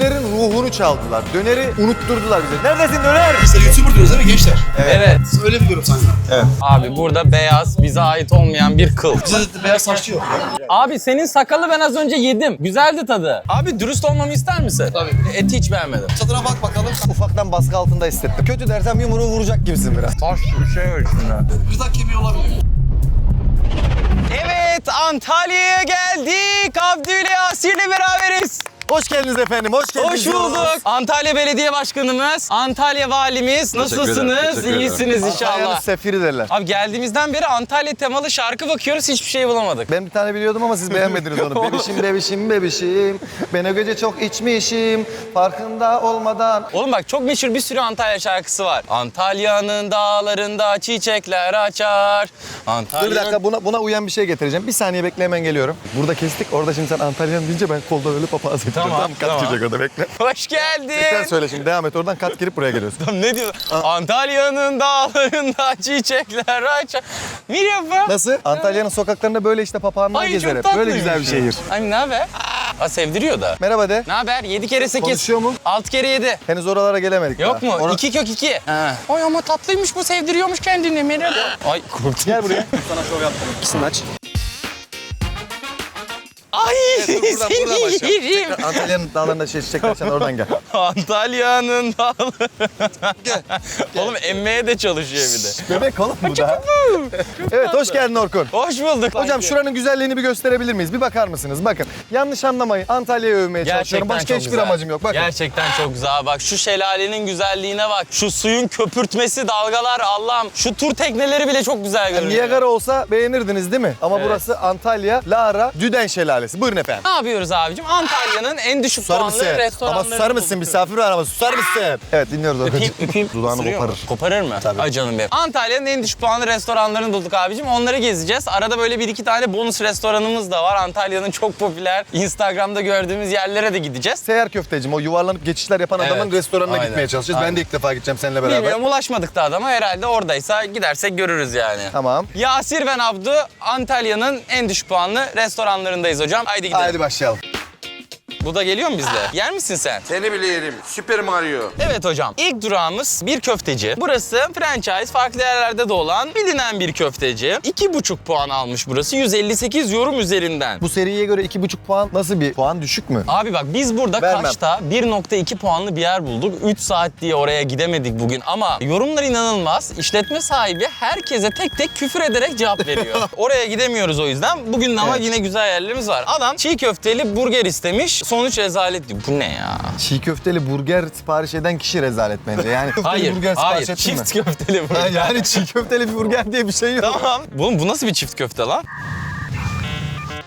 Dönerin ruhunu çaldılar. Döneri unutturdular bize. Neredesin döner? De YouTuber diyoruz değil mi gençler? Evet. Öyle biliyorum sanki. Abi burada beyaz, bize ait olmayan bir kıl. Bizde de beyaz saçlı yok. Abi senin sakalı ben az önce yedim. Güzeldi tadı. Abi dürüst olmamı ister misin? Tabii. Eti hiç beğenmedim. Tadına bak bakalım. Ufaktan baskı altında hissettim. Kötü dersem yumruğu vuracak gibisin biraz. Taş bir şey var içinde. Gırdak kemiği olabilir. Evet Antalya'ya geldik. Abdü ile Yasir'le beraberiz. Hoş geldiniz efendim, hoş geldiniz. Hoş bulduk. Antalya Belediye Başkanımız, Antalya Valimiz. Nasılsınız? İyisiniz inşallah. Antalya'nın sefiri derler. Abi geldiğimizden beri Antalya temalı şarkı bakıyoruz hiçbir şey bulamadık. Ben bir tane biliyordum ama siz beğenmediniz onu. bebişim, bebişim, bebişim. Ben o gece çok içmişim. Farkında olmadan. Oğlum bak çok meşhur bir sürü Antalya şarkısı var. Antalya'nın dağlarında çiçekler açar. Dur Antalya... bir dakika buna, buna uyan bir şey getireceğim. Bir saniye bekle hemen geliyorum. Burada kestik. Orada şimdi sen Antalya'nın deyince ben kolda öyle papağan ediyorum. Tamam, Kat tamam. girecek orada bekle. Hoş geldin. Tekrar söyle şimdi devam et oradan kat girip buraya geliyorsun. Tamam, ne diyor? Antalya'nın dağlarında çiçekler açar. Bir yapı. Nasıl? Antalya'nın sokaklarında böyle işte papağanlar Ay, gezer tatlıymış Böyle güzel bir şehir. Ay ne haber? Aa, sevdiriyor da. Merhaba de. Ne haber? 7 kere 8. Konuşuyor mu? 6 kere 7. Henüz oralara gelemedik Yok daha. mu? Ora- 2 kök 2. Ay ama tatlıymış bu sevdiriyormuş kendini merhaba. Ay korktum. Gel buraya. İkisini aç. Ay buradan, buradan seni yerim. Antalya'nın dağlarında şey çiçekler sen oradan gel. Antalya'nın dağları. Oğlum emmeye de çalışıyor bir de. Bebek oğlum bu da. evet hoş geldin Orkun. Hoş bulduk. Hocam kanki. şuranın güzelliğini bir gösterebilir miyiz? Bir bakar mısınız? Bakın yanlış anlamayın. Antalya'yı övmeye çalışıyorum. Başka çok hiçbir güzel. amacım yok. Bakın. Gerçekten çok güzel. Bak şu şelalenin güzelliğine bak. Şu suyun köpürtmesi, dalgalar Allah'ım. Şu tur tekneleri bile çok güzel görünüyor. Niagara olsa beğenirdiniz değil mi? Ama Evet. burası Antalya, Lara, Düden Şelalesi. Buyurun efendim. Ne yapıyoruz abicim? Antalya'nın en düşük Susar puanlı mısın? Ama restoranları susar mısın? Misafir var ama susar mısın? Evet dinliyoruz. Öpeyim, öpeyim. Dudağını Isırıyor mu? koparır. Koparır mı? Tabii. Ay canım benim. Antalya'nın en düşük puanlı restoranlarını bulduk abicim. Onları gezeceğiz. Arada böyle bir iki tane bonus restoranımız da var. Antalya'nın çok popüler Instagram'da gördüğümüz yerlere de gideceğiz. Seyyar köftecim o yuvarlanıp geçişler yapan adamın Evet. restoranına Aynen. gitmeye çalışacağız. Ben de ilk defa gideceğim seninle beraber. Bilmiyorum ulaşmadık da adama. Herhalde oradaysa gidersek görürüz yani. Tamam. Yasir ben Abdu Antalya'nın en düşük puanlı restoranlarındayız hocam. Haydi gidelim. Haydi başlayalım. Bu da geliyor mu bizde? Yer misin sen? Seni bile yerim. Süper Mario. Evet hocam. İlk durağımız bir köfteci. Burası franchise farklı yerlerde de olan bilinen bir köfteci. 2,5 puan almış burası 158 yorum üzerinden. Bu seriye göre iki buçuk puan nasıl bir puan? Düşük mü? Abi bak biz burada Vermem. Kaş'ta 1.2 puanlı bir yer bulduk. 3 saat diye oraya gidemedik bugün ama yorumlar inanılmaz. İşletme sahibi herkese tek tek küfür ederek cevap veriyor. oraya gidemiyoruz o yüzden. Bugün ama Evet. yine güzel yerlerimiz var. Adam çiğ köfteli burger istemiş. Sonuç rezalet diyor. Bu ne ya? Çiğ köfteli burger sipariş eden kişi rezalet bence. Yani köfteli Hayır, burger hayır. sipariş ettin mi? Çift köfteli Ha, burger. yani çiğ köfteli bir burger diye bir şey yok. Tamam. Bu, bu nasıl bir çift köfte lan?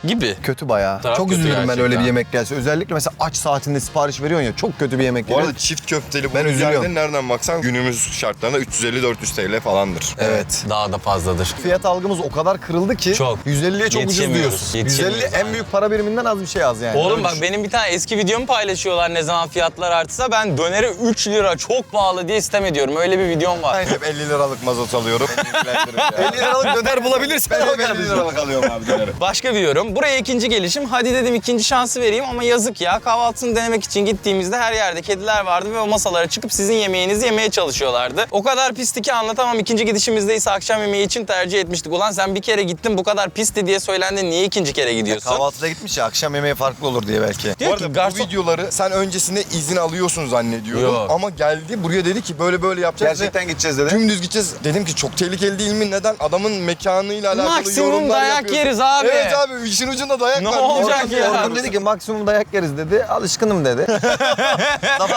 Gibi. Kötü bayağı. Taraf çok kötü üzülürüm ben gerçekten. öyle bir yemek gelse. Özellikle mesela aç saatinde sipariş veriyorsun ya çok kötü bir yemek Bu arada çift köfteli Ben bu üzülüyorum. üzerinde nereden baksan günümüz şartlarında 350-400 TL falandır. Evet. Daha da fazladır. Fiyat algımız o kadar kırıldı ki Çok. 150'ye çok ucuz Yetişemiyoruz, diyorsun. 150 yetişemiyoruz, en aynen. büyük para biriminden az bir şey az yani. Oğlum Öyle bak düşün. benim bir tane eski videomu paylaşıyorlar ne zaman fiyatlar artsa ben döneri 3 lira çok pahalı diye istem ediyorum. Öyle bir videom var. Hep 50 liralık mazot alıyorum. 50 liralık döner bulabilirsen Ben hep 50 kardeşim. liralık alıyorum abi döneri. Başka bir yorum. Buraya ikinci gelişim. Hadi dedim ikinci şansı vereyim ama yazık ya. Kahvaltısını denemek için gittiğimizde her yerde kediler vardı ve o masalara çıkıp sizin yemeğinizi yemeye çalışıyorlardı. O kadar pisti ki anlatamam. İkinci gidişimizde ise akşam yemeği için tercih etmiştik. Ulan sen bir kere gittin bu kadar pisti diye söylendin. Niye ikinci kere gidiyorsun? Kahvaltıda gitmiş ya akşam yemeği farklı olur diye belki. Diyor Bu ki arada garson... bu videoları sen öncesinde izin alıyorsun zannediyordum. Yok. Ama geldi buraya dedi ki böyle böyle yapacağız. Gerçekten gideceğiz dedi. Dümdüz gideceğiz. Dedim ki çok tehlikeli değil mi? Neden? Adamın mekanıyla alakalı Maksimum yorumlar dayak yapıyorsun. yeriz abi. Evet abi işin ucunda dayak Ne var. olacak ya? Orkun dedi ki maksimum dayak yeriz dedi. Alışkınım dedi.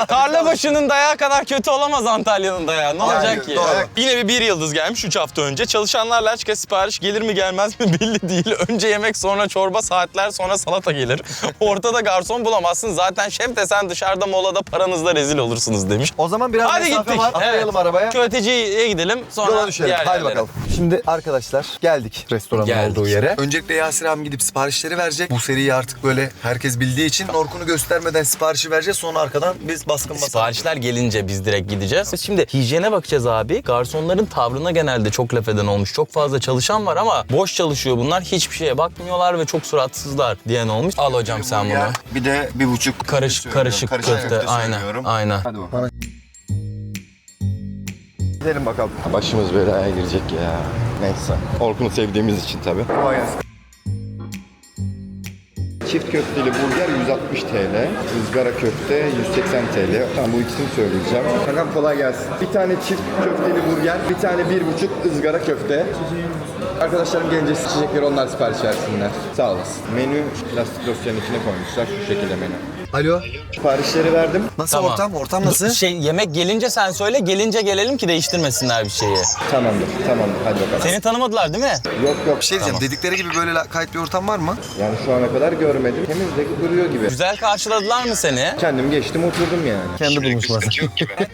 Tarla başının dayağı kadar kötü olamaz Antalya'nın dayağı. Ne olacak ki? doğru. Yine bir bir yıldız gelmiş 3 hafta önce. Çalışanlarla açık sipariş gelir mi gelmez mi belli değil. Önce yemek sonra çorba saatler sonra salata gelir. Ortada garson bulamazsın. Zaten şef de sen dışarıda molada paranızla rezil olursunuz demiş. O zaman biraz Hadi mesafe gittik. var. Atlayalım arabaya. Köfteciye gidelim sonra Yola düşelim. diğer Hadi yerlere. bakalım. Şimdi arkadaşlar geldik restoranın Geldik. olduğu yere. Öncelikle Yasir abim gidip siparişleri verecek. Bu seriyi artık böyle herkes bildiği için Orkun'u göstermeden siparişi vereceğiz. Sonra arkadan biz baskın basalım. Siparişler gelince biz direkt gideceğiz. Şimdi hijyene bakacağız abi. Garsonların tavrına genelde çok laf eden olmuş. Çok fazla çalışan var ama boş çalışıyor bunlar. Hiçbir şeye bakmıyorlar ve çok suratsızlar diyen olmuş. Al hocam sen bunu. Bir de bir buçuk Karışık karışık köfte. Aynen. Aynen. Hadi bakalım. Gidelim bakalım. Başımız belaya girecek ya. Neyse. Orkun'u sevdiğimiz için tabii. Kolay gelsin. Çift köfteli burger 160 TL, ızgara köfte 180 TL. Tamam bu ikisini söyleyeceğim. Kankam kolay gelsin. Bir tane çift köfteli burger, bir tane bir buçuk ızgara köfte. Arkadaşlarım gelince içecekleri onlar sipariş versinler. Sağ olasın. Menü plastik dosyanın içine koymuşlar. Şu şekilde menü. Alo. Siparişleri verdim. Nasıl Tamam. ortam? Ortam nasıl? Şey yemek gelince sen söyle. Gelince gelelim ki değiştirmesinler bir şeyi. Tamamdır, tamamdır. Hadi bakalım. Seni tanımadılar değil mi? Yok yok. Bir şey diyeceğim. Dedikleri gibi böyle la- kayıt bir ortam var mı? Yani şu ana kadar görmedim. Temiz de duruyor gibi. Güzel karşıladılar mı seni? Kendim geçtim oturdum yani. Kendi bulmuşlar.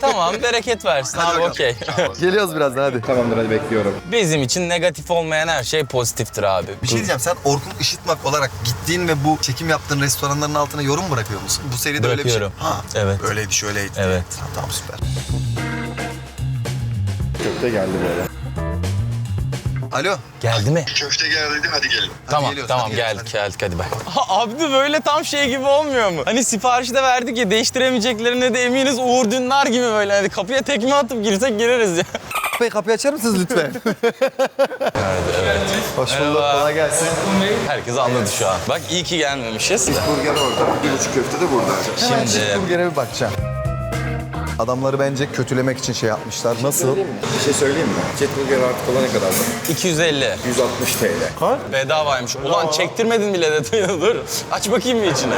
tamam bereket versin abi okey. Geliyoruz birazdan hadi. Tamamdır hadi bekliyorum. Bizim için negatif olmayan her şey pozitiftir abi. Bir şey diyeceğim. Sen Orkun Işıtmak olarak gittiğin ve bu çekim yaptığın restoranların altına yorum bırakıyor Bu seride öyle bir şey. Bırakıyorum. Ha. Evet. Öyleydi şöyleydi. diye. Evet. Tamam, tamam süper. Köfte geldi böyle. Alo. Geldi mi? Köfte geldi hadi gelin. Tamam geliyoruz, tamam hadi geldik geliyoruz, geldik hadi bak. Abi de böyle tam şey gibi olmuyor mu? Hani siparişi de verdik ya değiştiremeyeceklerine de eminiz Uğur Dündar gibi böyle. Hani kapıya tekme atıp girsek gireriz ya. Bey kapıyı açar mısınız lütfen? Hoş bulduk. Merhaba. Kolay gelsin. Herkes anladı şu an. Bak iyi ki gelmemişiz. Burger orada. Bir buçuk köfte de burada. Hemen Şimdi- Şimdi... burgere bir bakacağım. Adamları bence kötülemek için şey yapmışlar. Nasıl? Bir şey söyleyeyim mi? Jet burger artık olana kadar da 250. 160 TL. Bedavaymış. Ulan çektirmedin bile detayını dur. Aç bakayım bir içine.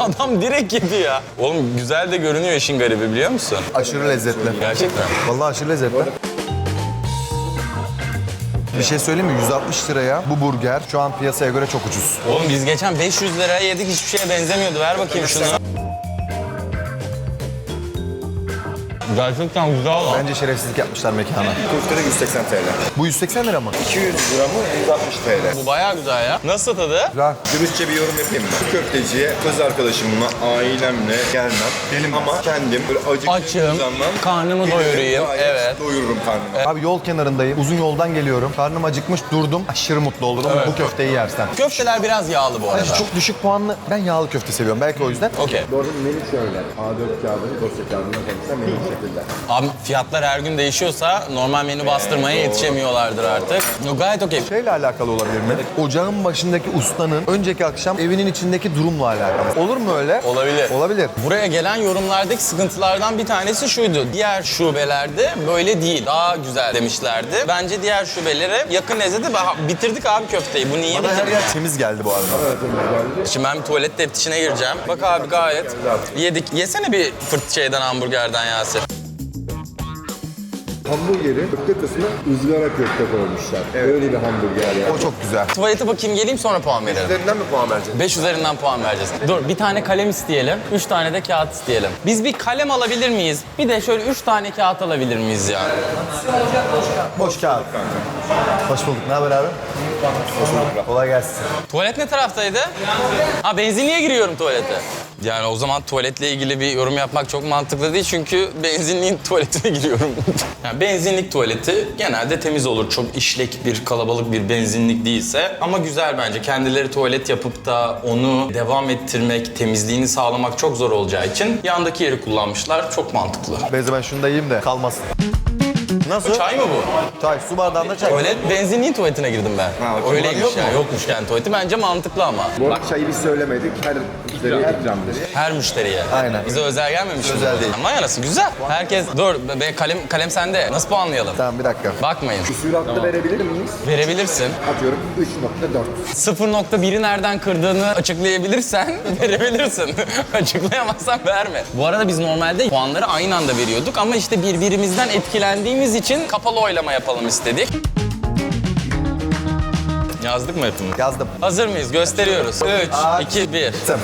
Adam direkt yedi ya. Oğlum güzel de görünüyor işin garibi biliyor musun? Aşırı lezzetli. Gerçekten. Vallahi aşırı lezzetli. Bir şey söyleyeyim mi? 160 liraya bu burger şu an piyasaya göre çok ucuz. Oğlum biz geçen 500 liraya yedik hiçbir şeye benzemiyordu. Ver bakayım şunu. Gerçekten güzel lan. Bence şerefsizlik yapmışlar mekana. Köfte de 180 TL. Bu 180 lira mı? 200 gram 160 TL. Bu bayağı güzel ya. Nasıl tadı? Güzel. Dürüstçe bir yorum yapayım mı? Bu köfteciye kız arkadaşımla, ailemle gelmem. Benim ama kendim böyle acıktığım Açım, zaman karnımı gelirim, doyurayım. gayet Evet. Doyururum karnımı. Abi yol kenarındayım. Uzun yoldan geliyorum. Karnım acıkmış durdum. Aşırı mutlu olurum bu köfteyi yersen. Köfteler biraz yağlı bu arada. Bence çok düşük puanlı. Ben yağlı köfte seviyorum. Belki o yüzden. Okey. Bu arada menü şöyle. A4 kağıdını dosya kağıdına koymuşlar menü şekilde. Abi fiyatlar her gün değişiyorsa normal menü bastırmaya yetişemiyorlardır artık. Yo, Gayet okey. Şeyle alakalı olabilir mi? Ocağın başındaki ustanın önceki akşam evinin içindeki durumla alakalı. Olur mu öyle? Olabilir. Olabilir. Buraya gelen yorumlardaki sıkıntılardan bir tanesi şuydu. Diğer şubelerde böyle değil. Daha güzel demişlerdi. Bence diğer şubelere yakın Bah- bitirdik abi köfteyi. Bu niye Bana her bitirdik? yer temiz geldi bu arada. Şimdi ben bir tuvalet teftişine gireceğim. Bak abi gayet yedik. Yesene bir fırt şeyden hamburgerden Yasir. Hamburgeri köfte kısmına ızgara köfte koymuşlar. Öyle bir hamburger yani. O çok güzel. Tuvalete bakayım geleyim sonra puan verelim. Üzerinden mi puan vereceksin? 5 üzerinden puan vereceğiz. Dur bir tane kalem isteyelim. 3 tane de kağıt isteyelim. Biz bir kalem alabilir miyiz? Bir de şöyle 3 tane kağıt alabilir miyiz ya? Boş kağıt. Hoş bulduk. Ne haber abi? Hoş bulduk. Kolay gelsin. Tuvalet ne taraftaydı? Ha benzinliğe giriyorum tuvalete. Yani o zaman tuvaletle ilgili bir yorum yapmak çok mantıklı değil çünkü benzinliğin tuvaletine giriyorum. yani benzinlik tuvaleti genelde temiz olur. Çok işlek bir kalabalık bir benzinlik değilse ama güzel bence. Kendileri tuvalet yapıp da onu devam ettirmek, temizliğini sağlamak çok zor olacağı için yandaki yeri kullanmışlar. Çok mantıklı. Beyza ben şunu da yiyeyim de kalmasın. Nasıl? Çay mı bu? Çay, su bardağında çay. Tuvalet benzinliğin tuvaletine girdim ben. Ha, o Öyleymiş yok yani. mu? Yokmuş yani tuvaleti. Bence mantıklı ama. Bu arada çayı biz söylemedik. Her müşteriye ikramdır. Her müşteriye. Aynen. Bize özel gelmemiş mi? Özel değil. Vay anasını güzel. Herkes dur be, kalem kalem sende. Nasıl puanlayalım? Tamam bir dakika. Bakmayın. Süratli verebilir miyiz? Verebilirsin. Atıyorum 3.4. 0.1'i nereden kırdığını açıklayabilirsen verebilirsin. Açıklayamazsan verme. Bu arada biz normalde puanları aynı anda veriyorduk ama işte birbirimizden etkilendiğimiz için kapalı oylama yapalım istedik. Yazdık mı hepimiz? Yazdım. Hazır mıyız? Gösteriyoruz. 3, 2, 1. Tamam.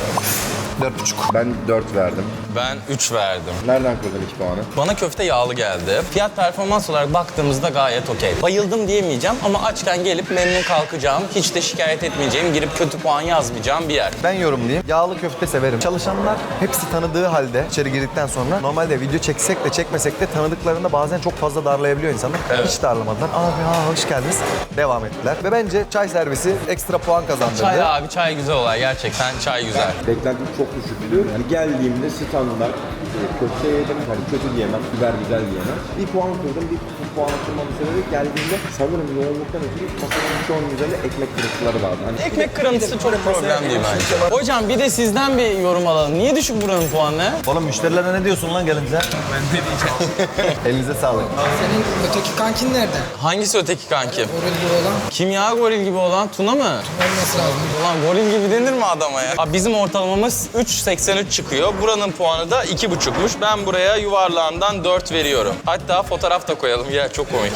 4,5. Ben 4 verdim. Ben 3 verdim. Nereden kırdın 2 puanı? Bana köfte yağlı geldi. Fiyat performans olarak baktığımızda gayet okey. Bayıldım diyemeyeceğim ama açken gelip memnun kalkacağım. Hiç de şikayet etmeyeceğim. Girip kötü puan yazmayacağım bir yer. Ben yorumlayayım. Yağlı köfte severim. Çalışanlar hepsi tanıdığı halde içeri girdikten sonra normalde video çeksek de çekmesek de tanıdıklarında bazen çok fazla darlayabiliyor insanlar. Hiç darlamadılar. Abi ha hoş geldiniz. Devam ettiler. Ve bence çay servisi ekstra puan kazandırdı. Çay abi çay güzel olay. Gerçekten çay güzel. Beklentim çok düşüktü. Yani geldiğimde standart e, köfte yedim. Hani kötü diyemem, biber güzel diyemem. Bir puan kırdım. Bir puan kırmamın sebebi geldiğimde sanırım yoğunluktan ötürü masanın çoğunun üzerinde ekmek kırıntıları vardı. Hani Ekmek kırıntısı çok problem değil bence. Hocam bir de sizden bir yorum alalım. Niye düşük buranın puanı? Oğlum müşterilere ne diyorsun lan gelince? Ben ne diyeceğim? Elinize sağlık. Senin öteki kankin nerede? Hangisi öteki kanki? Goril gibi olan Kim ya goril gibi olan? Tuna mı? olması lazım. Ulan goril gibi denir mi adama ya? Abi bizim ortalamamız 3.83 çıkıyor. Buranın puanı da 2.5'muş. Ben buraya yuvarlağından 4 veriyorum. Hatta fotoğraf da koyalım. Ya çok komik.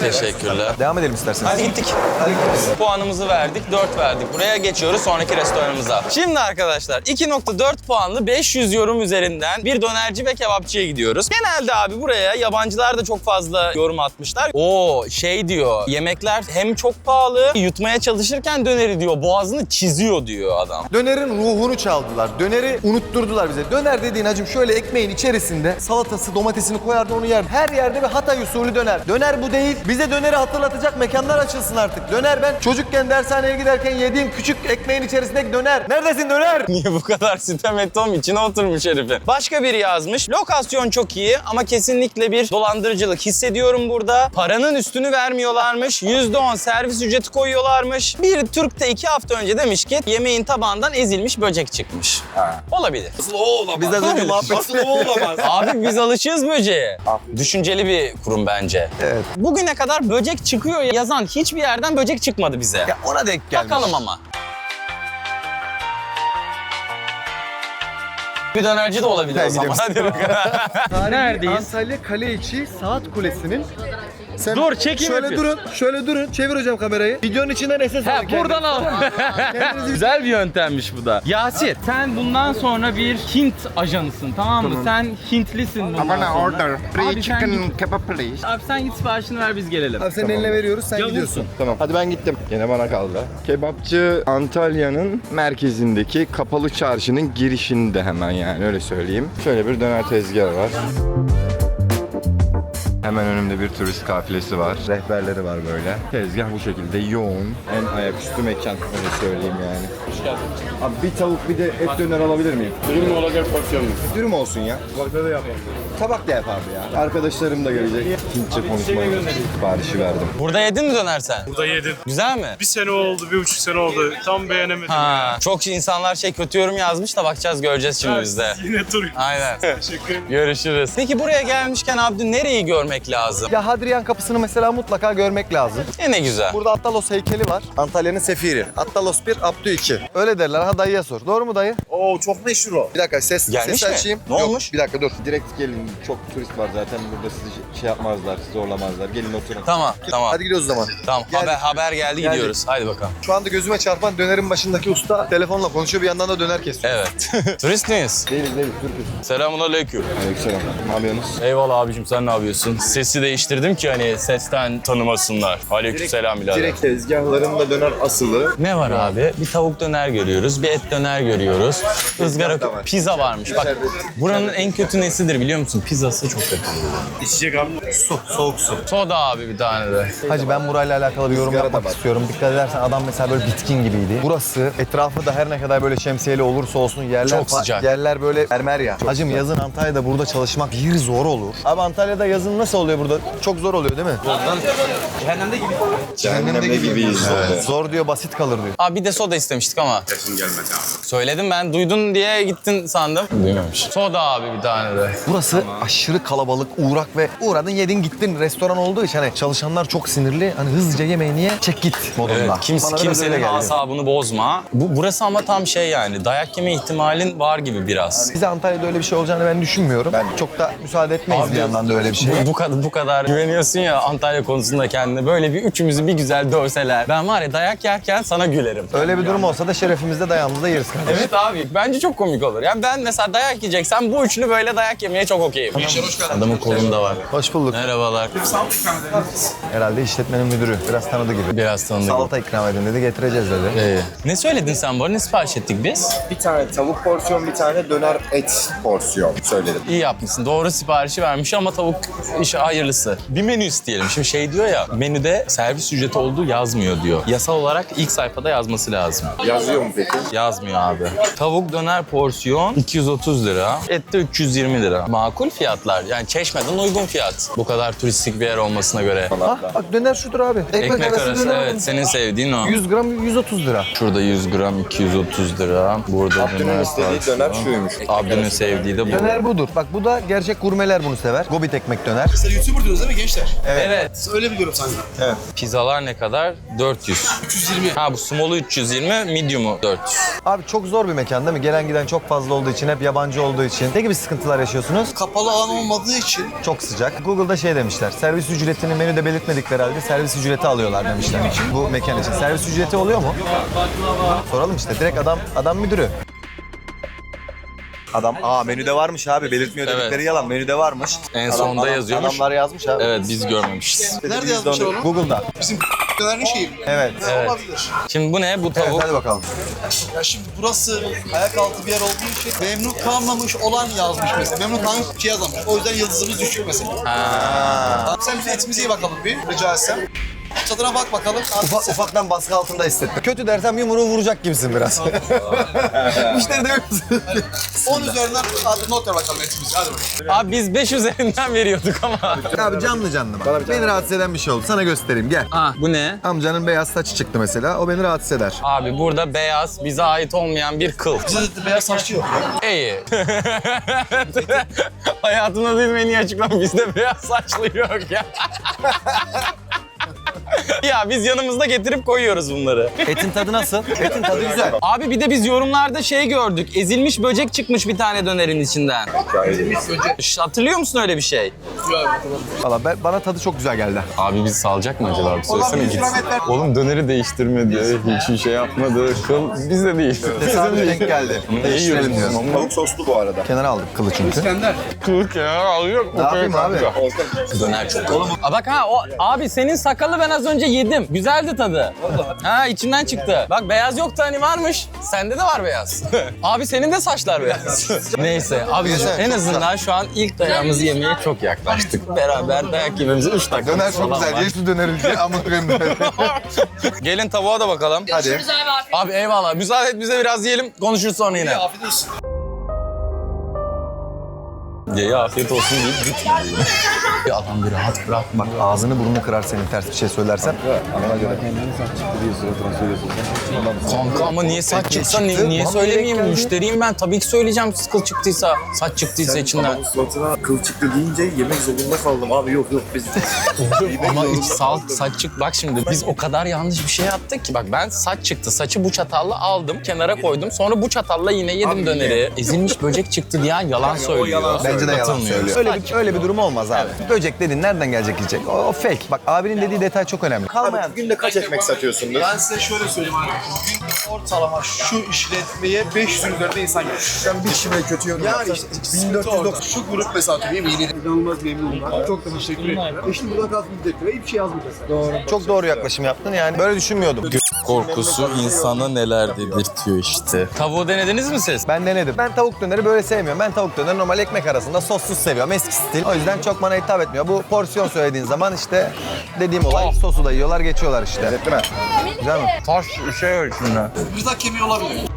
Teşekkürler. Devam edelim isterseniz. Hadi gittik. Puanımızı verdik, 4 verdik. Buraya geçiyoruz sonraki restoranımıza. Şimdi arkadaşlar 2.4 puanlı 500 yorum üzerinden bir dönerci ve kebapçıya gidiyoruz. Genelde abi buraya yabancılar da çok fazla yorum atmışlar. O şey diyor, yemekler hem çok pahalı, yutmaya çalışırken döneri diyor, boğazını çiziyor diyor adam. Dönerin ruhunu çaldılar. Döneri unutturdular bize. Döner dediğin hacım şöyle ekmeğin içerisinde salatası, domatesini koyardı onu yer. Her yerde bir Hatay usulü döner. Döner bu değil. Bize döneri hatırlatacak mekanlar açılsın artık. Döner ben çocukken dershaneye giderken yediğim küçük ekmeğin içerisindeki döner. Neredesin döner? Niye bu kadar sitem ettim içine oturmuş herifin. Başka biri yazmış. Lokasyon çok iyi ama kesinlikle bir dolandırıcılık hissediyorum burada. Paranın üstünü vermiyorlarmış. %10 servis ücreti koyuyorlarmış. Bir Türk de iki hafta önce demiş ki yemeğin tabağından ezilmiş böcek çıkmış. Olabilir. Nasıl o olamaz? Biz az önce muhabbet Nasıl o olamaz? Abi biz alışığız böceğe. Düşünceli bir kurum bence. Evet. Bugüne kadar böcek çıkıyor yazan hiçbir yerden böcek çıkmadı bize. Ya ona denk gelmiş. Bakalım ama. Bir dönerci de olabilir o zaman. Hadi bakalım. Neredeyiz? Antalya Kale içi Saat Kulesi'nin sen Dur, çekim Şöyle yapıyor. durun, şöyle durun. Çevir hocam kamerayı. Videonun içinden ses alın. Ha, buradan al. Güzel bir yöntemmiş bu da. Yasir sen bundan sonra bir Hint ajanısın tamam mı? Sen Hintlisin bundan sonra. Abi sen, git, kebap please. abi sen git siparişini ver biz gelelim. Abi senin eline veriyoruz, sen Yavuzsun. gidiyorsun. Tamam. Hadi ben gittim. Yine bana kaldı. Kebapçı Antalya'nın merkezindeki kapalı çarşının girişinde hemen yani öyle söyleyeyim. Şöyle bir döner tezgahı var. Hemen önümde bir turist kafilesi var. Rehberleri var böyle. Tezgah bu şekilde yoğun. En ayaküstü mekan öyle söyleyeyim yani. Hoş geldin. Abi bir tavuk bir de et döner alabilir miyim? Dürüm mü olacak porsiyon mu? Dürüm olsun ya. Tabakta da yapalım. Tabak da yap abi ya. Arkadaşlarım da gelecek. Hintçe konuşmayı siparişi verdim. Burada yedin mi döner sen? Burada yedim. Güzel mi? Bir sene oldu, bir buçuk sene oldu. Tam beğenemedim. Ha, çok insanlar şey kötü yorum yazmış da bakacağız göreceğiz şimdi biz de. Yine tur. Aynen. Teşekkür ederim. Görüşürüz. Peki buraya gelmişken Abdü nereyi görmek lazım? Ya Hadrian kapısını mesela mutlaka görmek lazım. E ne güzel. Burada Attalos heykeli var. Antalya'nın sefiri. Attalos 1, Abdü 2. Öyle derler. Ha dayıya sor. Doğru mu dayı? Oo çok meşhur o. Bir dakika ses, Gelmiş ses mi? açayım. Ne Yok, olmuş? Bir dakika dur. Direkt gelin. Çok turist var zaten burada sizi şey yapmazlar, zorlamazlar. Gelin oturun. Tamam, tamam. Hadi gidiyoruz o zaman. Tamam, Geldik. haber, haber geldi Geldik. gidiyoruz. Haydi bakalım. Şu anda gözüme çarpan dönerin başındaki usta telefonla konuşuyor bir yandan da döner kesiyor. Evet. Turist miyiz? Değiliz değiliz, Türk'üz. Selamun aleyküm. Aleykümselam. Ne yapıyorsunuz? Eyvallah abicim sen ne yapıyorsun? Sesi değiştirdim ki hani sesten tanımasınlar. Aleykümselam birader. Direkt tezgahlarında döner asılı. Ne var abi? Bir tavuk döner görüyoruz, bir et döner görüyoruz. Izgara da var. pizza varmış. Bak buranın en kötü nesidir biliyor musun? Pizzası çok kötü. İçecek abi. Su, soğuk su. Soda abi bir tane de. Hacı ben burayla alakalı bir yorum Izgara da yapmak var. istiyorum. Dikkat edersen adam mesela böyle bitkin gibiydi. Burası etrafı da her ne kadar böyle şemsiyeli olursa olsun yerler Çok fa- sıcak. Yerler böyle mermer ya. Hacım yazın Antalya'da burada çalışmak bir zor olur. Abi Antalya'da yazın nasıl oluyor burada? Çok zor oluyor değil mi? Cehennemde gibiyiz. Evet. Zor diyor, basit kalır diyor. Abi bir de soda istemiştik ama. Sesin gelmedi abi. Söyledim ben duydun diye gittin sandım. Duymamış. Soda abi bir tane de. Burası aşırı kalabalık, uğrak ve uğradın yedin gittin restoran olduğu için hani çalışanlar çok sinirli. Hani hızlıca yemeğini ye, çek git modunda. Evet, kimse, Bana kimsenin asabını bozma. Bu, burası ama tam şey yani dayak yeme ihtimalin var gibi biraz. Bize Antalya'da öyle bir şey olacağını ben düşünmüyorum. Ben çok da müsaade etmeyiz bir yandan da öyle bir şey. Bu, bu kadar bu kadar güveniyorsun ya Antalya konusunda kendine. Böyle bir üçümüzü bir güzel dövseler. Ben var ya dayak yerken sana gülerim. Öyle bir durum olsa da şerefimizde dayağımızda yeriz kardeşim. Evet abi bence çok komik olur. Yani ben mesela dayak yiyeceksem bu üçünü böyle dayak yemeye çok okeyim. Adamın kolunda var. Hoş bulduk. Merhabalar. Herhalde işletmenin müdürü. Biraz tanıdı gibi. Biraz tanıdık. Salata ikram edin dedi getireceğiz dedi. Ee, ne söyledin sen bu arada? Ne sipariş ettik biz? Bir tane tavuk porsiyon, bir tane döner et porsiyon söyledim. İyi yapmışsın. Doğru siparişi vermiş ama tavuk işi hayırlısı. Bir menü isteyelim. Şimdi şey diyor ya menüde servis ücreti olduğu yazmıyor diyor. Yasal olarak ilk sayfada yazması lazım. Yazıyor mu peki? Yazmıyor abi. Tavuk döner porsiyon 230 lira. Et de 320 lira. Makul fiyatlar. Yani Çeşme'den uygun fiyat. Bu kadar turistik bir yer olmasına göre. Ah bak döner şudur abi. Ekmek arası döner. evet senin sevdiğin o. 100 gram 130 lira. Şurada 100 gram 230 lira. Burada Abdü'nün döner istediği döner şuymuş. Abdü'nün sevdiği de bu. Döner budur. Bak bu da gerçek gurmeler bunu sever. Gobit ekmek döner. Mesela YouTuber diyoruz değil mi gençler? Evet. Öyle biliyorum sanki. Pizzalar ne kadar? 400. 320. Ha bu small'u 320, medium'u 400. Abi çok zor bir mekan değil mi? Gelen giden çok fazla olduğu için, hep yabancı olduğu için. Ne gibi sıkıntılar yaşıyorsunuz? Kapalı alan olmadığı için Çok sıcak. Google'da şey demişler. Servis ücretini menüde belirtmedikleri halde servis ücreti alıyorlar demişler. Bu mekan için. Servis ücreti oluyor mu? Soralım işte. Direkt adam adam müdürü. Adam aa menüde varmış abi belirtmiyor Evet. dedikleri yalan menüde varmış. En sonunda yazıyormuş. Adamlar yazmış abi. Evet biz görmemişiz. Nerede yazmışlar onu? Google'da. bizim dönerin şeyi mi? Evet. Evet. Olabilir. Şimdi bu ne? Bu Evet tavuk. hadi bakalım. Ya şimdi burası ayak altı bir yer olduğu için memnun kalmamış olan yazmış mesela. Memnun kalmamış şey yazmamış. O yüzden yıldızımız düşük mesela. Ha. Sen bize etimize iyi bakalım bir rica etsem. Tadına bak bakalım. Ufak, ufaktan baskı altında hissettim. Kötü dersem yumruğu vuracak gibisin biraz. Müşteri de yok musun? 10 üzerinden hadi not ver bakalım etimizi. Hadi bakalım. Abi biz 5 üzerinden veriyorduk ama. Abi canlı canlı bak. Beni rahatsız eden bir şey oldu. Sana göstereyim gel. Ah bu ne? Amcanın beyaz saçı çıktı mesela. O beni rahatsız eder. Abi burada beyaz, bize ait olmayan bir kıl. Bize de beyaz saçlı yok. İyi. Hayatımda iyi açıklama bizde beyaz saçlı yok ya. ya biz yanımızda getirip koyuyoruz bunları. Etin tadı nasıl? Etin tadı güzel. Abi bir de biz yorumlarda şey gördük. Ezilmiş böcek çıkmış bir tane dönerin içinden. Şş, Hatırlıyor musun öyle bir şey? Valla ben, bana tadı çok güzel geldi. Abi biz salacak mı acaba? Bir söylesene gitsin. Oğlum döneri değiştirmedi. Hiçbir şey yapmadı. Kıl bizde değil. Tesadüf denk geldi. İyi Değiştirelim diyoruz. Tavuk soslu bu arada. Kenara aldık kılı çünkü. Kıl kenara alıyor. Ne yapayım abi? Döner çok. Aa, bak ha o abi senin sakalı ben az önce yedim. Güzeldi tadı. Ha içinden çıktı. Bak beyaz yoktu hani varmış. Sende de var beyaz. abi senin de saçlar beyaz. Neyse abi Güzel, en azından şu an ilk dayağımızı yemeye çok yaklaştık. Beraber dayak yememize 3 dakika. Döner çok güzel. Ye şu döneri diye ama Gelin tavuğa da bakalım. Hadi. Abi eyvallah. Müsaade et bize biraz yiyelim. Konuşuruz sonra yine. Afiyet olsun. Ye afiyet olsun deyip gitmedi. Bir adam bir rahat bırak. Bak ağzını burnunu kırar senin ters bir şey söylersen. Kanka ama niye saç çıksa niye, çıktı. niye söylemeyeyim? Müşteriyim ben. Tabii ki söyleyeceğim kıl çıktıysa. Saç çıktıysa içinden. Suratına kıl çıktı deyince yemek zorunda kaldım. Abi yok yok biz Ama iç sal, saç çık. Bak şimdi biz o kadar yanlış bir şey yaptık ki. Bak ben saç çıktı. Saçı bu çatalla aldım. Kenara koydum. Sonra bu çatalla yine yedim döneri. Ezilmiş böcek çıktı diyen yalan söylüyor. Bence de yalan Katılmıyor. söylüyor. Öyle bir, öyle bir durum olmaz abi. Böcek dedin nereden gelecek yiyecek? O, o fake. Bak abinin dediği detay çok önemli. Kalmayan. Günde kaç ekmek satıyorsundur? Ben size şöyle söyleyeyim arkadaşlar. Gün ortalama şu işletmeye 500 üzerinde insan geliyor. Sen bir kişi böyle kötü yorum Yani işte sıkıntı orada. Şu grup mesela iyi mi? İnanılmaz memnunum. ben. Çok da teşekkür ederim. E şimdi burada kalkıp gidecekti ve hiçbir şey yazmayacağız. Doğru. Çok doğru yaklaşım yaptın yani. Böyle düşünmüyordum. Korkusu insana neler dedirtiyor işte. Tavuğu denediniz mi siz? Ben denedim. Ben tavuk döneri böyle sevmiyorum. Ben tavuk döneri normal ekmek arasında sossuz seviyorum. Eski stil. O yüzden çok bana hitap etmiyor. Bu porsiyon söylediğin zaman işte dediğim olay sosu da yiyorlar geçiyorlar işte. Evet değil mi? Güzel mi? Taş şey ölçümüne. Gırdak kemiği olabilir.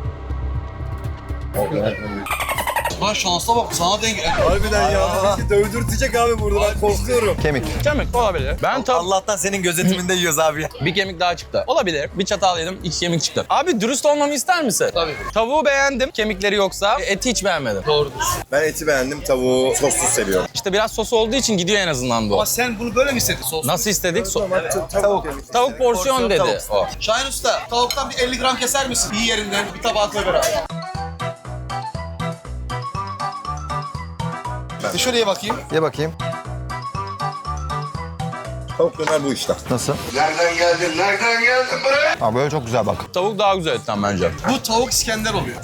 Lan şansa bak sana denk Harbiden ya. Bizi dövdürtecek abi burada ben korkuyorum. Kemik. Kemik olabilir. Ben tav Allah'tan senin gözetiminde yiyoruz abi ya. bir kemik daha çıktı. Olabilir. Bir çatal yedim, iki kemik çıktı. Abi dürüst olmamı ister misin? Tabii. Tavuğu beğendim, kemikleri yoksa. Eti hiç beğenmedim. Doğrudur. Ben eti beğendim, tavuğu soslu seviyorum. İşte biraz sos olduğu için gidiyor en azından bu. Ama sen bunu böyle mi istedin sos? Nasıl istedik? So- Tavuk. Tavuk porsiyon dedi. O. Şahin Usta, tavuktan bir 50 gram keser misin? İyi yerinden bir tabağa koy beraber. Bir şuraya bakayım. Ye bakayım. Tavuk döner bu işte. Nasıl? Nereden geldin? Nereden geldin buraya? Aa böyle çok güzel bak. Tavuk daha güzel etten bence. Bu tavuk İskender oluyor.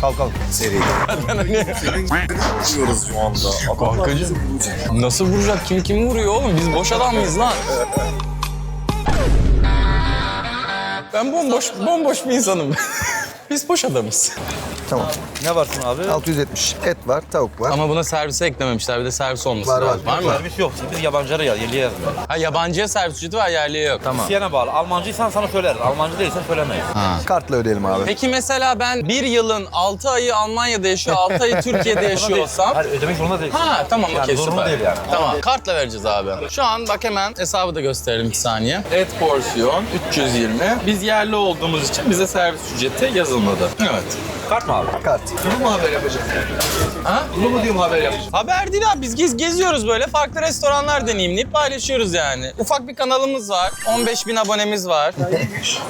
Kalk kalk. Diyoruz şu anda. Kankacı. Nasıl vuracak? Kim kimi vuruyor oğlum? Biz boş adam mıyız lan? Ben bomboş, bomboş bir insanım. Biz boş adamız. Tamam. Ne varsın abi? 670 et var, tavuk var. Ama buna servise eklememişler. Bir de servis olması Var, var. lazım. Var mı? Servis yok. Biz yabancılara ya, yerliye yazmıyor. Ha yabancıya servis ücreti var, yerliye yok. Tamam. İsteyene bağlı. Almancıysan sana söyleriz. Almancı değilsen söylemeyiz. Kartla ödeyelim abi. Peki mesela ben bir yılın 6 ayı Almanya'da yaşıyor, 6 ayı Türkiye'de yaşıyor olsam... Hayır ödemek zorunda değilsin. Ha tamam Yani okey zorunlu süper. değil yani. Tamam kartla vereceğiz abi. Şu an bak hemen hesabı da gösterelim bir saniye. Et porsiyon 320. Biz yerli olduğumuz için bize servis ücreti yazılmadı. Evet. Kart mı abi? Kart. Bunu mu haber yapacağım? Ha? Bunu mu diyorum haber yapacağım? Haber değil abi biz gez, geziyoruz böyle farklı restoranlar deneyimleyip paylaşıyoruz yani. Ufak bir kanalımız var. 15 bin abonemiz var.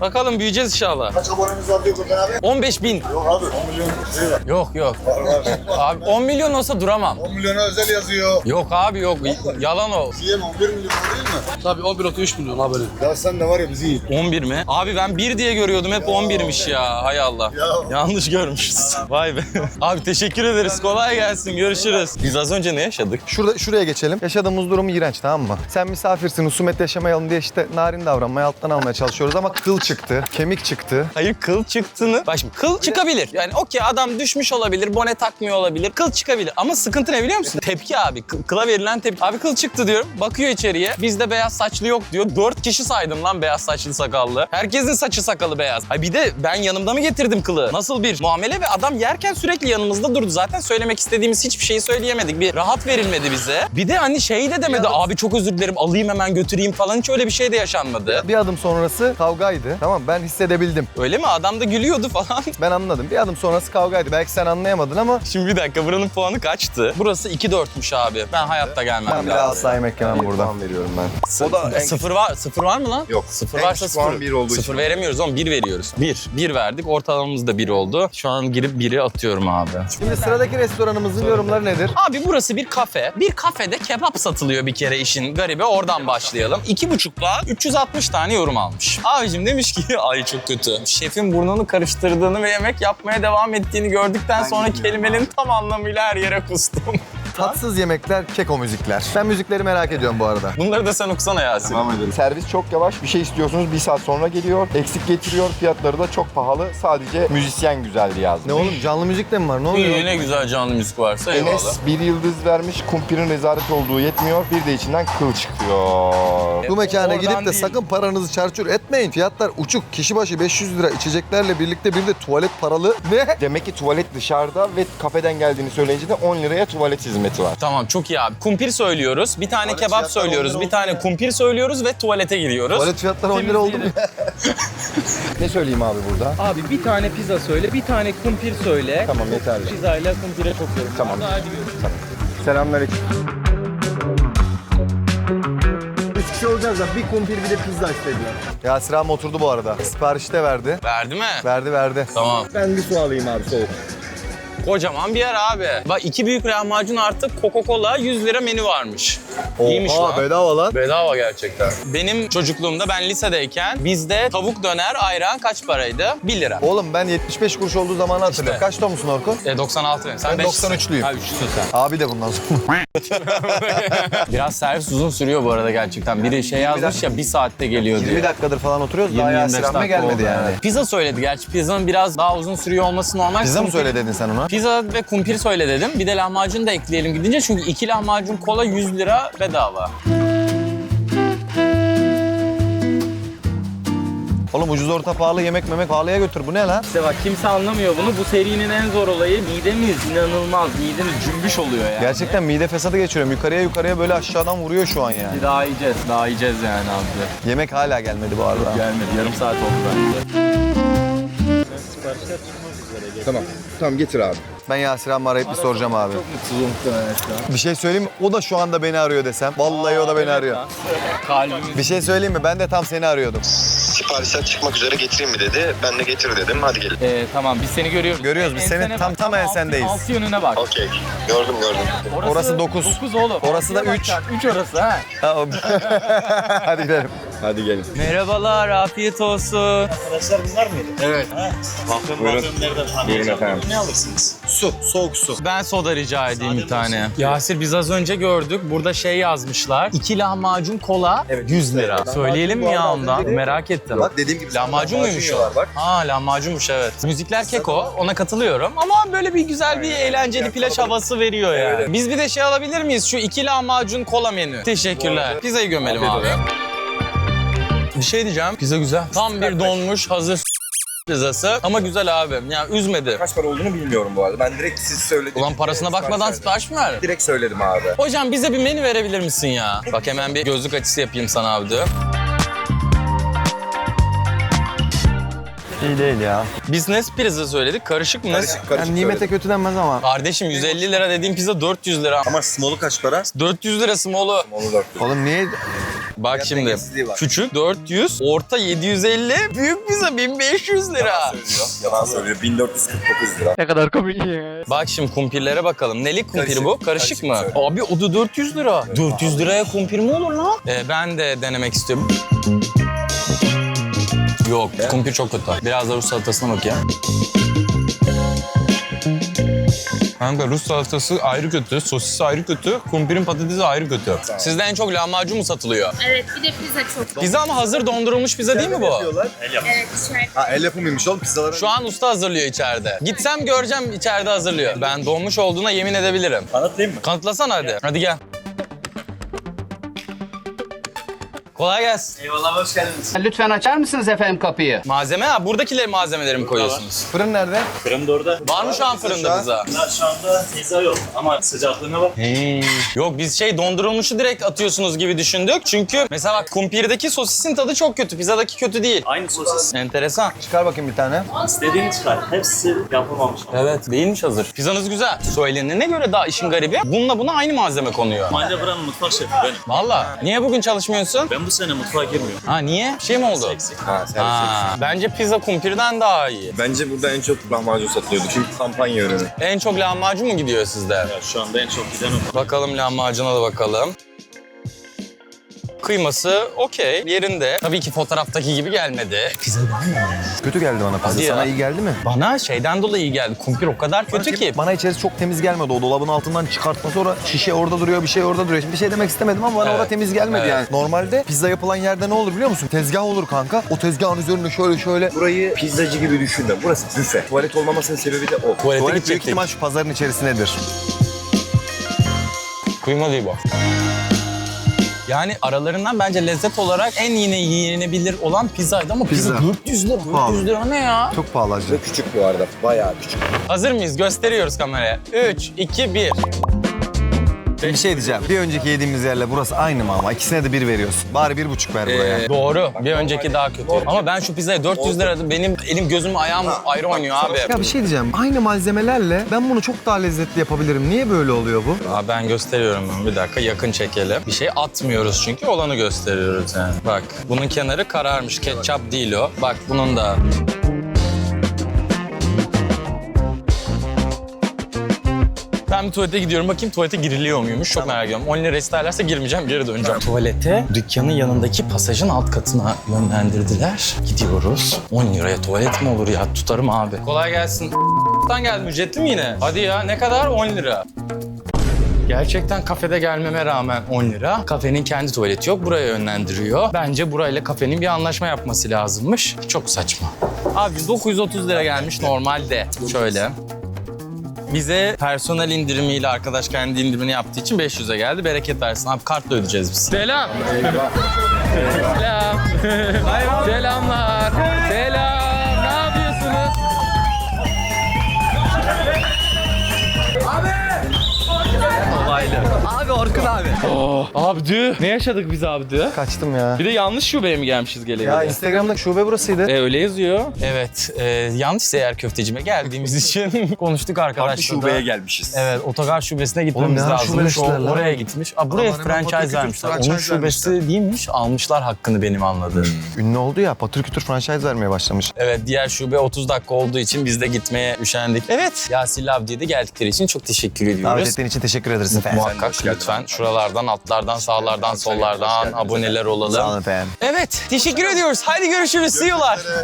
Bakalım büyüyeceğiz inşallah. Kaç abonemiz var diyor Gürkan abi? 15 bin. Yok abi 10 milyon şey var. Yok yok. Abi 10 milyon olsa duramam. 10 milyona özel yazıyor. Yok abi yok. Yalan o. Diyem 11 milyon o değil mi? Tabii 11.3 milyon haberi. Ya sen de var ya bizi iyi. 11 mi? Abi ben 1 diye görüyordum hep 11'miş ya. Hay Allah. Yanlış görmüşüz. Vay be. Abi teşekkür ederiz. Kolay gelsin. Görüşürüz. Biz az önce ne yaşadık? Şurada şuraya geçelim. Yaşadığımız durum iğrenç tamam mı? Sen misafirsin, husumet yaşamayalım diye işte narin davranmaya alttan almaya çalışıyoruz ama kıl çıktı, kemik çıktı. Hayır kıl çıktığını... Bak şimdi kıl çıkabilir. Yani okey adam düşmüş olabilir, bone takmıyor olabilir. Kıl çıkabilir. Ama sıkıntı ne biliyor musun? Tepki abi. Kı- Kıla verilen tepki. Abi kıl çıktı diyorum. Bakıyor içeriye. Bizde beyaz saçlı yok diyor. Dört kişi saydım lan beyaz saçlı sakallı. Herkesin saçı sakalı beyaz. Ay bir de ben yanımda mı getirdim kılı? Nasıl bir muamele ve adam yerken sürekli yanımızda durdu. Zaten söylemek istediğimiz hiçbir şeyi söyleyemedik. Bir rahat verilmedi bize. Bir de hani şey de demedi. Abi çok özür dilerim alayım hemen götüreyim falan. Hiç öyle bir şey de yaşanmadı. Bir adım sonrası kavgaydı. Tamam ben hissedebildim. Öyle mi? Adam da gülüyordu falan. Ben anladım. Bir adım sonrası kavgaydı. Belki sen anlayamadın ama Şimdi bir dakika buranın puanı kaçtı? Burası 2-4'müş abi. Ben hayatta gelmem ben bir lazım. asla yemek yemem burada. Puan veriyorum ben. O da en- sıfır var. Sıfır var mı lan? Yok. Sıfır En varsa küçük puan sıfır. bir olduğu sıfır için. veremiyoruz oğlum. Bir veriyoruz. Bir. Bir verdik. Ortalamamız da bir oldu. Şu an girip biri atıyorum abi. Şimdi sıradaki restoranımızın yorumları nedir? Abi burası bir kafe. Bir kafede kebap satılıyor bir kere işin garibi. Oradan başlayalım. İki buçukla 360 tane yorum almış. Abicim demiş ki ay çok kötü. Şefin burnunu karıştırdığını ve yemek yapmaya devam ettiğini gördükten sonra kelimenin tam anlamıyla her yere kustum. Tatsız yemekler, keko müzikler. Ben müzikleri merak ediyorum bu arada. Bunları da sen okusana Yasin. Devam edelim. Servis çok yavaş. Bir şey istiyorsunuz bir saat sonra geliyor. Eksik getiriyor. Fiyatları da çok pahalı. Sadece müzisyen güzeldi yazmış. Ne oğlum canlı müzik de mi var? Ne oluyor? İyi ne güzel canlı müzik varsa eyvallah. Enes bir yıldız vermiş. Kumpirin rezalet olduğu yetmiyor. Bir de içinden kıl çıkıyor. Bu mekana Oradan gidip de değil. sakın paranızı çarçur etmeyin. Fiyatlar uçuk. Kişi başı 500 lira içeceklerle birlikte bir de tuvalet paralı. Ne? Demek ki tuvalet dışarıda ve kafeden geldiğini söyleyince de 10 liraya tuvalet hizmeti var. Tamam çok iyi abi. Kumpir söylüyoruz, bir tane kebap fiyatları söylüyoruz, 10 bir tane kumpir söylüyoruz ve tuvalete gidiyoruz. Tuvalet fiyatları 10 lira oldu mu? Ne söyleyeyim abi burada? Abi bir tane pizza söyle, bir tane kumpir söyle. Tamam yeterli. Pizzayla kumpire çok yorum. Tamam. Selamünaleyküm. Üç kişi olacağız da bir kumpir bir de pizza istediler. Yasir abi oturdu bu arada. Siparişi de verdi. Verdi mi? Verdi verdi. Tamam. Ben bir su alayım abi soğuk. Kocaman bir yer abi. Bak iki büyük lahmacun artı Coca-Cola 100 lira menü varmış. İyiymiş Oha lan. bedava lan. Bedava gerçekten. Benim çocukluğumda ben lisedeyken bizde tavuk döner ayran kaç paraydı? 1 lira. Oğlum ben 75 kuruş olduğu zamanı hatırlıyorum. İşte. Kaç musun Orkun? E, 96 benim. Sen Ben beşsin. 93'lüyüm. Ha 3'sün sen. Abi de bundan sonra. Biraz servis uzun sürüyor bu arada gerçekten. Biri şey yazmış ya bir saatte geliyor diye. 20 dakikadır falan oturuyoruz. Daha 20-25 Yasir abi dakika gelmedi oldu yani. Pizza söyledi gerçi. Pizzanın biraz daha uzun sürüyor olması normal. Pizza mı Kumpir- söyle dedin sen ona? Pizza ve kumpir söyle dedim. Bir de lahmacun da ekleyelim gidince çünkü iki lahmacun kola 100 lira bedava. Oğlum ucuz orta pahalı yemek memek pahalıya götür. Bu ne lan? İşte bak kimse anlamıyor bunu. Bu serinin en zor olayı midemiz inanılmaz. Midemiz cümbüş oluyor yani. Gerçekten mide fesadı geçiriyorum. Yukarıya yukarıya böyle aşağıdan vuruyor şu an yani. Daha yiyeceğiz, daha yiyeceğiz yani abi. Yemek hala gelmedi bu arada. Gelmedi, yarım saat oldu bence. Tamam. Tamam getir abi. Ben Yasir abi arayıp bir soracağım abi. Bir şey söyleyeyim mi? O da şu anda beni arıyor desem. Vallahi o da beni arıyor. Kalbimiz. Bir şey söyleyeyim mi? Ben de tam seni arıyordum. Siparişler çıkmak üzere getireyim mi dedi. Ben de getir dedim. Hadi gelin. Ee, tamam biz seni görüyoruz. Görüyoruz, biz Ensene tam- bak, tam ensendeyiz. Altı yönüne bak. Okey. Gördüm gördüm. Orası dokuz. 9 oğlum. Orası da Altıya üç. bak sen, Üç orası ha. Ha, o- Hadi gidelim. Hadi gelin. Merhabalar, afiyet olsun. Arkadaşlar bunlar mıydı? Evet. Bakın Buyurun. bakın nereden Buyurun efendim. Ne alırsınız? Su, soğuk su. Ben soda rica edeyim bir tane. Yasir biz az önce gördük. Burada şey yazmışlar. İki lahmacun kola 100 lira. Söyleyelim mi ya ondan? Merak ettim. Bak dediğim gibi Lahmacun muymuş o? bak. Ha lahmacunmuş evet. Müzikler keko ona katılıyorum ama böyle bir güzel bir eğlenceli plaj havası veriyor yani. Biz bir de şey alabilir miyiz? Şu iki lahmacun kola menü. Teşekkürler. Pizzayı gömelim abi. Bir şey diyeceğim. Pizza güzel. Tam bir donmuş hazır pizzası ama güzel abi. Yani üzmedi. Kaç para olduğunu bilmiyorum bu arada. Ben direkt siz söylediniz. Ulan parasına bakmadan sipariş mi verdin? Direkt söyledim abi. Hocam bize bir menü verebilir misin ya? Bak hemen bir gözlük açısı yapayım sana abi diyor. İyi değil ya. Biz ne pizza söyledik? Karışık mı? Karışık karışık. Yani nimete kötü denmez ama. Kardeşim 150 lira dediğim pizza 400 lira. Ama small'u kaç para? 400 lira small'u. Small'u 4 Oğlum niye? Bak şimdi dengesizliği var. küçük 400, orta 750, büyük pizza 1500 lira. söylüyor. Yalan söylüyor. 1449 lira. Bak şimdi kumpirlere bakalım. Neli kumpiri Karışık, bu? Karışık, karışık mı? söyle. Abi o da 400 lira. 400 liraya kumpir mi olur lan? Ee, ben de denemek istiyorum. Yok, kumpir çok kötü. Biraz da Rus salatasına bak ya. Kanka Rus salatası ayrı kötü, sosis ayrı kötü, kumpirin patatesi ayrı kötü. Sizde en çok lahmacun mu satılıyor? Evet bir de pizza çok. Pizza ama hazır dondurulmuş pizza değil mi bu? Evet içeride. Ha el yapımıymış oğlum pizzalara. Şu an usta hazırlıyor içeride. Gitsem göreceğim içeride hazırlıyor. Ben donmuş olduğuna yemin edebilirim. Kanıtlayayım mı? Kanıtlasana hadi. Hadi gel. Kolay gelsin. Eyvallah hoş geldiniz. Lütfen açar mısınız efendim kapıyı? Malzeme ha buradakileri malzemeleri mi koyuyorsunuz? Fırın nerede? Fırın da orada. Var mı şu an fırında pizza? Ya şu anda pizza yok ama sıcaklığına bak. Yok biz şey dondurulmuşu direkt atıyorsunuz gibi düşündük. Çünkü mesela bak kumpirdeki sosisin tadı çok kötü. Pizzadaki kötü değil. Aynı sosis. Enteresan. Çıkar bakayım bir tane. İstediğini çıkar. Hepsi yapılmamış. Evet değilmiş hazır. Pizzanız güzel. Söylenene göre daha işin garibi. Bununla buna aynı malzeme konuyor. Manja buranın mutfak şefi benim. Valla. Niye bugün çalışmıyorsun? Ben bu sene mutfağa girmiyorum. Ha niye? Bir şey mi oldu? Eksik. Ha, servis Ha, bence pizza kumpirden daha iyi. Bence burada en çok lahmacun satılıyordu. Çünkü kampanya ürünü. En çok lahmacun mu gidiyor sizde? Ya şu anda en çok giden o. Bakalım lahmacuna da bakalım. Kıyması okey, yerinde. Tabii ki fotoğraftaki gibi gelmedi. Pizza Kötü geldi bana pizza. Hadi ya. Sana iyi geldi mi? Bana şeyden dolayı iyi geldi. Kumpir o kadar kötü ki. Bana içerisi çok temiz gelmedi. O dolabın altından çıkartma sonra şişe orada duruyor, bir şey orada duruyor. Şimdi bir şey demek istemedim ama bana Evet. orada temiz gelmedi Evet. yani. Normalde pizza yapılan yerde ne olur biliyor musun? Tezgah olur kanka. O tezgahın üzerinde şöyle şöyle. Burayı pizzacı gibi düşünme. Burası büfe. Tuvalet olmamasının sebebi de o. Tuvalete Tuvalet büyük gidecektik. ihtimal şu pazarın içerisindedir. Kıyma değil bu. Yani aralarından bence lezzet olarak en yine yiyenebilir olan pizzaydı ama pizza, Pizza. 400 lira. 400 Pahalı. lira ne ya? Çok pahalı acı. Ve küçük bu arada. Bayağı küçük. Hazır mıyız? Gösteriyoruz kameraya. 3, 2, 1. Bir şey diyeceğim. Bir önceki yediğimiz yerle burası aynı mı ama? İkisine de bir veriyorsun. Bari bir buçuk ver buraya. Ee, doğru. Bir önceki daha kötü. Ama ben şu pizzaya 400 lira benim elim gözüm ayağım ayrı oynuyor abi. Ya bir şey diyeceğim. Aynı malzemelerle ben bunu çok daha lezzetli yapabilirim. Niye böyle oluyor bu? Aa, ben gösteriyorum ben. Bir dakika yakın çekelim. Bir şey atmıyoruz çünkü olanı gösteriyoruz yani. Bak bunun kenarı kararmış. Ketçap değil o. Bak bunun da. Ben bir tuvalete gidiyorum bakayım tuvalete giriliyor muymuş çok merak ediyorum. 10 lira isterlerse girmeyeceğim geri döneceğim. Tuvalete dükkanın yanındaki pasajın alt katına yönlendirdiler. Gidiyoruz. 10 liraya tuvalet mi olur ya tutarım abi. Kolay gelsin. Tan geldim ücretli mi yine? Hadi ya ne kadar? 10 lira. Gerçekten kafede gelmeme rağmen 10 lira. Kafenin kendi tuvaleti yok. Buraya yönlendiriyor. Bence burayla kafenin bir anlaşma yapması lazımmış. Çok saçma. Abi 930 lira gelmiş normalde. Şöyle. Bize personel indirimiyle arkadaş kendi indirimini yaptığı için 500'e geldi. Bereket versin. Abi kartla ödeyeceğiz biz. Selam. Selam. Selamlar. Selam. Abi Orkun abi. Abdü. Ne yaşadık biz Abdü? Kaçtım ya. Bir de yanlış şubeye mi gelmişiz gele Ya? Instagram'da şube burasıydı. E, öyle yazıyor. Evet, e, yanlış seyyar köftecime geldiğimiz için konuştuk Farklı arkadaşlar. şubeye gelmişiz. Evet, otogar şubesine gitmemiz lazımmış. O, lan? oraya gitmiş. Aa, buraya hemen franchise vermişler. Onun şubesi değilmiş. Almışlar hakkını benim anladığım. Ünlü oldu ya patır kütür franchise vermeye başlamış. Evet, diğer şube 30 dakika olduğu için biz de gitmeye üşendik. Evet, Yasin Lavdi'ye de geldikleri için çok teşekkür Davet ediyoruz. ettiğin için teşekkür ederiz efendim. Muhakkak lütfen şuralardan, altlardan, sağlardan, sollardan aboneler olalım. Evet, teşekkür ediyoruz. Haydi görüşürüz. See you'lar.